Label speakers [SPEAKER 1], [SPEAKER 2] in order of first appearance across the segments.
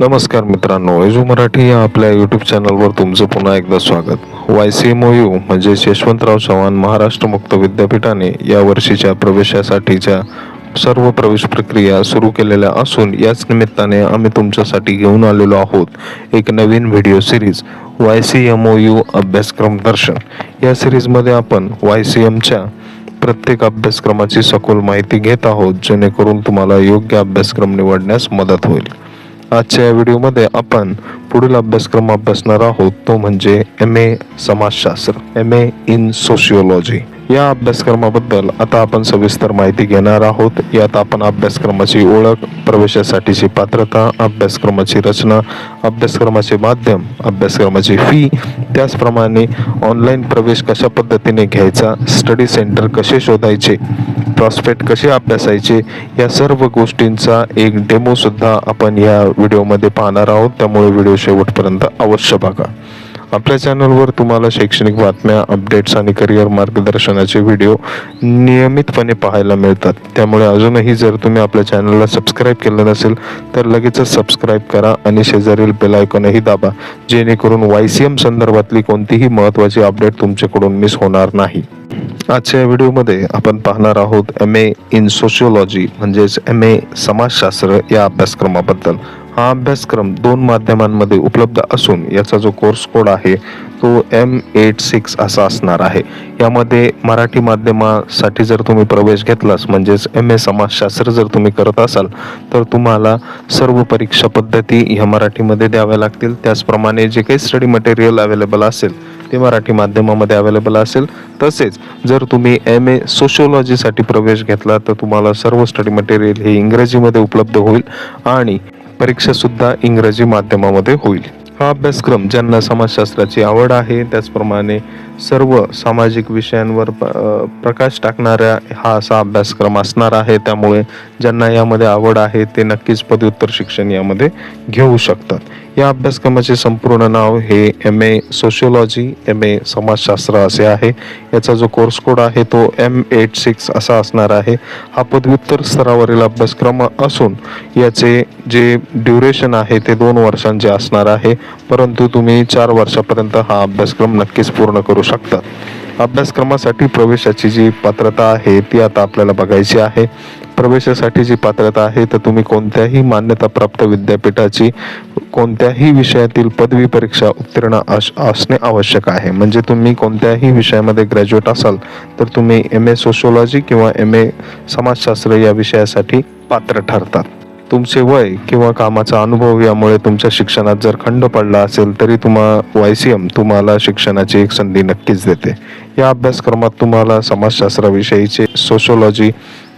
[SPEAKER 1] नमस्कार मित्रांनो एजू मराठी या आपल्या यूट्यूब चॅनलवर तुमचं पुन्हा एकदा स्वागत. Y C M O U म्हणजे यशवंतराव चव्हाण महाराष्ट्र मुक्त विद्यापीठाने या वर्षीच्या प्रवेशासाठीच्या सर्व प्रवेश प्रक्रिया सुरू केलेल्या असून याच निमित्ताने आम्ही तुमच्यासाठी घेऊन आलेलो आहोत एक नवीन video series Y C M O U अभ्यासक्रम दर्शन. या सिरीजमध्ये आपण वाय सी एमच्या प्रत्येक अभ्यासक्रमाची सखोल माहिती घेत आहोत जेणेकरून तुम्हाला योग्य अभ्यासक्रम निवडण्यास मदत होईल. आजच्या या व्हिडिओमध्ये आपण पुढील अभ्यासक्रम अभ्यासणार आहोत. तो म्हणजे एम ए समाजशास्त्र एम ए इन सोशिओलॉजी या अभ्यासक्रमाबद्दल आता आपण सविस्तर माहिती घेणार आहोत. यात आपण अभ्यासक्रमाची ओळख प्रवेशासाठीची पात्रता अभ्यासक्रमाची रचना अभ्यासक्रमाचे माध्यम अभ्यासक्रमाची फी त्याचप्रमाणे ऑनलाईन प्रवेश कशा पद्धतीने घ्यायचा स्टडी सेंटर कसे शोधायचे प्रॉस्पेक्ट कसे अभ्यासायचे या सर्व गोष्टींचा एक डेमोसुद्धा आपण या व्हिडिओमध्ये पाहणार आहोत. त्यामुळे व्हिडिओ शेवटपर्यंत अवश्य बघा. आपल्या चॅनलवर तुम्हाला शैक्षणिक बातम्या अपडेट्स आणि करिअर मार्गदर्शनाचे व्हिडिओ नियमितपणे पाहायला मिळतात. त्यामुळे अजूनही जर तुम्ही आपल्या चॅनलला सबस्क्राईब केलं नसेल तर लगेचच सबस्क्राईब करा आणि शेजारील बेल आयकॉनही दाबा जेणेकरून वाय सी एम संदर्भातली कोणतीही महत्त्वाची अपडेट तुमच्याकडून मिस होणार नाही. आजच्या व्हिडिओमध्ये आपण पाहणार आहोत एम ए इन सोशिओलॉजी म्हणजेच एम ए समाजशास्त्र या अभ्यासक्रमाबद्दल. हा अभ्यासक्रम दोन माध्यमांमध्ये उपलब्ध असून याचा जो कोर्स कोड आहे तो एम एट सिक्स असा असणार आहे. यामध्ये मराठी माध्यमासाठी जर तुम्ही प्रवेश घेतलास म्हणजेच एम ए समाजशास्त्र जर तुम्ही करत असाल तर तुम्हाला सर्व परीक्षा पद्धती ह्या मराठीमध्ये द्याव्या लागतील. त्याचप्रमाणे जे काही स्टडी मटेरियल अवेलेबल असेल ते मराठी माध्यमामध्ये अवेलेबल असेल. तसेच जर तुम्ही एम ए सोशिओलॉजीसाठी प्रवेश घेतला तर तुम्हाला सर्व स्टडी मटेरियल हे इंग्रजीमध्ये उपलब्ध होईल आणि परीक्षा सुद्धा इंग्रजी माध्यमामध्ये होईल. हा अभ्यासक्रम ज्यांना समाजशास्त्राची आवड आहे त्याचप्रमाणे सर्व सामाजिक विषयांवर प्रकाश टाकणाऱ्या हा असा अभ्यासक्रम असणार आहे. त्यामुळे ज्यांना यामध्ये आवड आहे ते नक्कीच पदव्युत्तर शिक्षण यामध्ये घेऊ शकतात. या अभ्यासक्रमाचे संपूर्ण नाव हे M A sociology M A समाजशास्त्र असे आहे. याचा जो कोर्स कोड आहे तो एम एट सिक्स असा असणार आहे. हा पदव्युत्तर स्तरावरील अभ्यासक्रम असून याचे जे ड्युरेशन आहे ते दोन वर्षांचे असणार आहे. परंतु तुम्ही चार वर्षापर्यंत हा अभ्यासक्रम नक्कीच पूर्ण करू शकता. अभ्यासक्रमासाठी प्रवेशाची जी पात्रता आहे ती आता आपल्याला बघायची आहे. प्रवेशासाठी जी पात्रता आहे तर तुम्ही कोणत्याही मान्यताप्राप्त विद्यापीठाची कोणत्याही विषयातील पदवी परीक्षा उत्तीर्ण अस- असणे आवश्यक आहे. म्हणजे तुम्ही कोणत्याही विषयामध्ये ग्रॅज्युएट असाल तर तुम्ही एम ए सोशोलॉजी किंवा एम ए समाजशास्त्र या विषयासाठी पात्र ठरतात. तुमचे वय किंवा कामाचा अनुभव यामुळे तुमच्या शिक्षणात जर खंड पडला असेल तरी तुम्हा वाय सी एम तुम्हाला शिक्षणाची एक संधी नक्कीच देते. या अभ्यासक्रमात तुम्हाला समाजशास्त्राविषयीचे सोशोलॉजी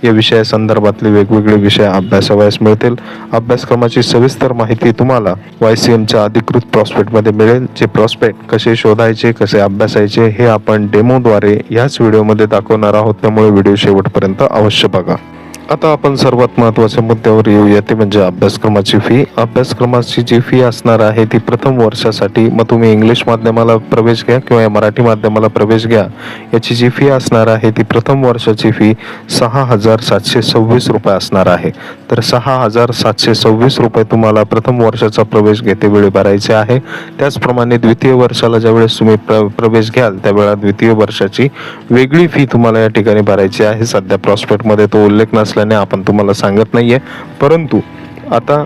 [SPEAKER 1] या विषयासंदर्भातले वेगवेगळे विषय अभ्यासावयास मिळतील. अभ्यासक्रमाची सविस्तर माहिती तुम्हाला वाय सी एमच्या अधिकृत प्रॉस्पेक्टमध्ये मिळेल जे प्रॉस्पेक्ट कसे शोधायचे कसे अभ्यासायचे हे आपण डेमोद्वारे ह्याच व्हिडिओमध्ये दाखवणार आहोत. त्यामुळे व्हिडिओ शेवटपर्यंत अवश्य बघा. आता आपण सर्वात महत्त्वाच्या मुद्द्यावर येऊया. ते म्हणजे अभ्यासक्रमाची फी अभ्यासक्रमाची जी फी असणार आहे ती प्रथम वर्षासाठी मग तुम्ही इंग्लिश माध्यमाला प्रवेश घ्या किंवा मराठी माध्यमाला प्रवेश घ्या. याची जी फी असणार आहे ती प्रथम वर्षाची फी सहा हजार सातशे सव्वीस रुपये असणार आहे. तर सहा हजार सातशे सव्वीस रुपये तुम्हाला प्रथम वर्षाचा प्रवेश घेतेवेळी भरायचे आहे. त्याचप्रमाणे द्वितीय वर्षाला ज्यावेळेस तुम्ही प्र प्रवेश घ्याल त्यावेळेला द्वितीय वर्षाची वेगळी फी तुम्हाला या ठिकाणी भरायची आहे. सध्या प्रॉस्पेक्टमध्ये तो उल्लेख नसला नसल्याने आपण तुम्हाला सांगत नाहीये. परंतु आता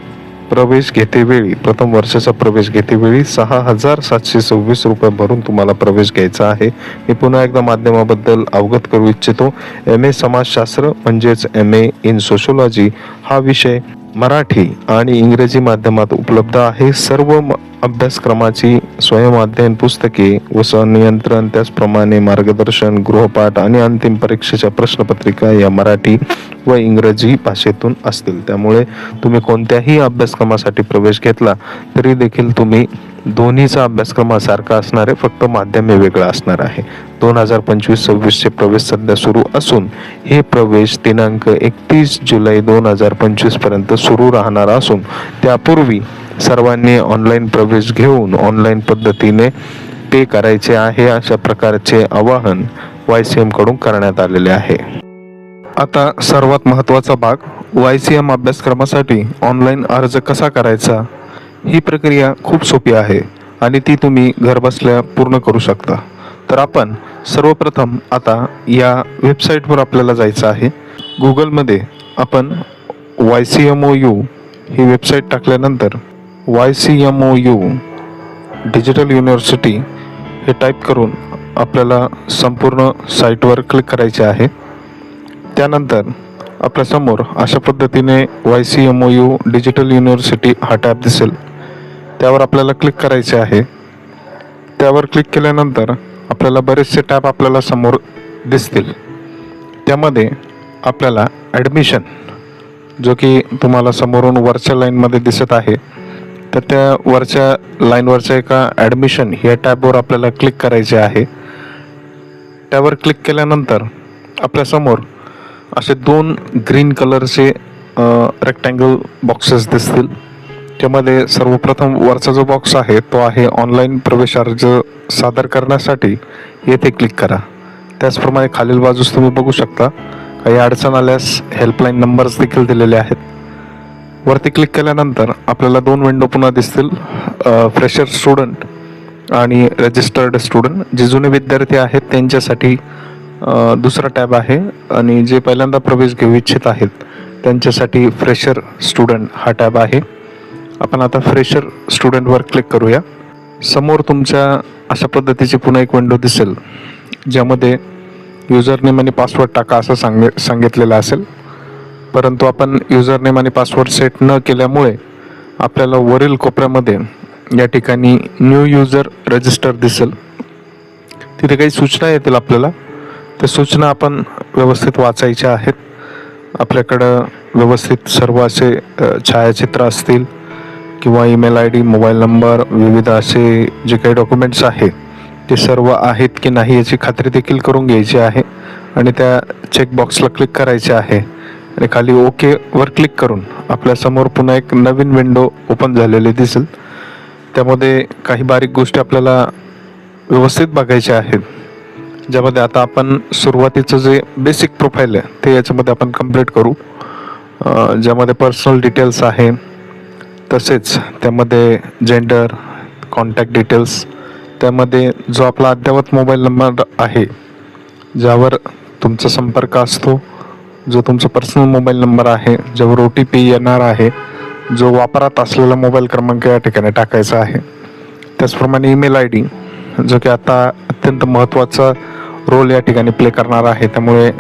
[SPEAKER 1] प्रवेश घेतेवेळी प्रथम वर्षाचा प्रवेश घेतेवेळी सहा हजार सातशे सव्वीस रुपये भरून तुम्हाला प्रवेश घ्यायचा आहे. मी पुन्हा एकदा माध्यमाबद्दल अवगत करू इच्छितो. एम ए समाजशास्त्र म्हणजेच एम ए इन सोशोलॉजी हा विषय मराठी आणि इंग्रजी माध्यमात उपलब्ध आहे. सर्व अभ्यासक्रमाची स्वयंअध्ययन पुस्तके व संनियंत्रण त्याचप्रमाणे मार्गदर्शन गृहपाठ आणि अंतिम परीक्षेच्या प्रश्नपत्रिका या मराठी व इंग्रजी भाषेतून असतील. त्यामुळे तुम्ही कोणत्याही अभ्यासक्रमासाठी प्रवेश घेतला तरी देखील तुम्ही दोन्हीचा अभ्यासक्रम हा सारखा असणार आहे फक्त माध्यम हे वेगळं असणार आहे. दोन हजार पंचवीस सव्वीसचे प्रवेश सध्या सुरू असून हे प्रवेश दिनांक एकतीस जुलै दोन हजार पंचवीसपर्यंत सुरू राहणार असून त्यापूर्वी सर्वांनी ऑनलाईन प्रवेश घेऊन ऑनलाईन पद्धतीने पे करायचे आहे अशा प्रकारचे आवाहन वाय सी एमकडून करण्यात आलेले आहे. आता सर्वात महत्त्वाचा भाग वाय सी एम अभ्यासक्रमासाठी ऑनलाईन अर्ज कसा करायचा? ही प्रक्रिया खूप सोपी आहे आणि ती तुम्ही घरबसल्या पूर्ण करू शकता. तर आपण सर्वप्रथम आता या वेबसाईटवर आपल्याला जायचं आहे. गुगलमध्ये आपण Y C M O U ही वेबसाईट टाकल्यानंतर Y C M O U digital university हे टाईप करून आपल्याला संपूर्ण साईटवर क्लिक करायचे आहे. त्यानंतर आपल्यासमोर अशा पद्धतीने Y C M O U digital university हा टॅब दिसेल. त्यावर आपल्याला क्लिक करायचे आहे. त्यावर क्लिक केल्यानंतर आपल्याला बरेचसे टॅब आपल्याला समोर दिसतील. त्यामध्ये आपल्याला ॲडमिशन जो की तुम्हाला समोरून वरच्या लाईनमध्ये दिसत आहे तर त्या वरच्या लाईनवरच्या एका ॲडमिशन या टॅबवर आपल्याला क्लिक करायचे आहे. त्यावर क्लिक केल्यानंतर आपल्यासमोर असे दोन ग्रीन कलरचे रेक्टँगल बॉक्सेस दिसतील. त्यामध्ये सर्वप्रथम वरचा जो बॉक्स आहे तो आहे ऑनलाईन प्रवेश अर्ज सादर करण्यासाठी. येथे क्लिक करा. त्याचप्रमाणे खालील बाजूस तुम्ही बघू शकता काही अडचण आल्यास हेल्पलाईन नंबर्स देखील दिलेले आहेत. वरती क्लिक केल्यानंतर आपल्याला दोन विंडो पुन्हा दिसतील फ्रेशर स्टुडंट आणि रजिस्टर्ड स्टुडंट जे जुने विद्यार्थी आहेत त्यांच्यासाठी दुसरा टॅब आहे आणि जे पहिल्यांदा प्रवेश घेऊ इच्छित आहेत त्यांच्यासाठी फ्रेशर स्टुडंट हा टॅब आहे. आपण आता फ्रेशर स्टुडंटवर क्लिक करूया. समोर तुमच्या अशा पद्धतीची पुन्हा एक विंडो दिसेल ज्यामध्ये युजर नेम आणि पासवर्ड टाका असं सांग सांगितलेलं असेल. परंतु आपण युजर नेम आणि पासवर्ड सेट न केल्यामुळे आपल्याला वरील कोपऱ्यामध्ये या ठिकाणी न्यू युजर रजिस्टर दिसेल. तिथे काही सूचना येतील आपल्याला. त्या सूचना आपण व्यवस्थित वाचायच्या आहेत. आपल्याकडं व्यवस्थित सर्व असे छायाचित्र असतील किंवा email I D mobile number विविध असे जे काही डॉक्युमेंट्स आहेत ते सर्व आहेत की नाही याची खात्री देखील करून घ्यायची आहे आणि त्या चेकबॉक्सला क्लिक करायचे आहे. आणि खाली ओकेवर क्लिक करून आपल्यासमोर पुन्हा एक नवीन विंडो ओपन झालेली दिसेल. त्यामध्ये काही बारीक गोष्टी आपल्याला व्यवस्थित बघायच्या आहेत. ज्यामध्ये आता आपण सुरुवातीचं जे बेसिक प्रोफाईल आहे ते याच्यामध्ये आपण कंप्लीट करू. ज्यामध्ये पर्सनल डिटेल्स आहे तसेच त्यामध्ये जेंडर कॉन्टॅक्ट डिटेल्स त्यामध्ये जो आपला अद्ययावत मोबाईल नंबर आहे ज्यावर तुमचा संपर्क असतो जो तुमचा पर्सनल मोबाईल नंबर आहे ज्यावर ओ टी पी येणार आहे जो वापरात असलेला मोबाईल क्रमांक या ठिकाणी टाकायचा आहे. त्याचप्रमाणे ईमेल आय डी जो की आता अत्यंत महत्त्वाचा रोल या ठिकाणी प्ले करणार आहे. त्यामुळे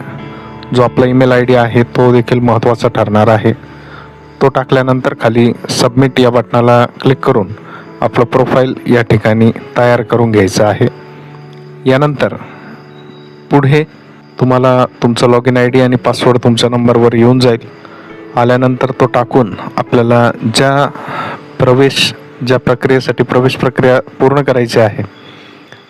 [SPEAKER 1] जो आपला ईमेल आय डी आहे तो देखील महत्त्वाचा ठरणार आहे. तो टाकल्यानंतर खाली सबमिट या बटनाला क्लिक करून आपलं प्रोफाईल या ठिकाणी तयार करून घ्यायचं आहे. यानंतर पुढे तुम्हाला तुमचं लॉग इन आय डी आणि पासवर्ड तुमच्या नंबरवर येऊन जाईल. आल्यानंतर तो टाकून आपल्याला ज्या प्रवेश ज्या प्रक्रियेसाठी प्रवेश प्रक्रिया पूर्ण करायची आहे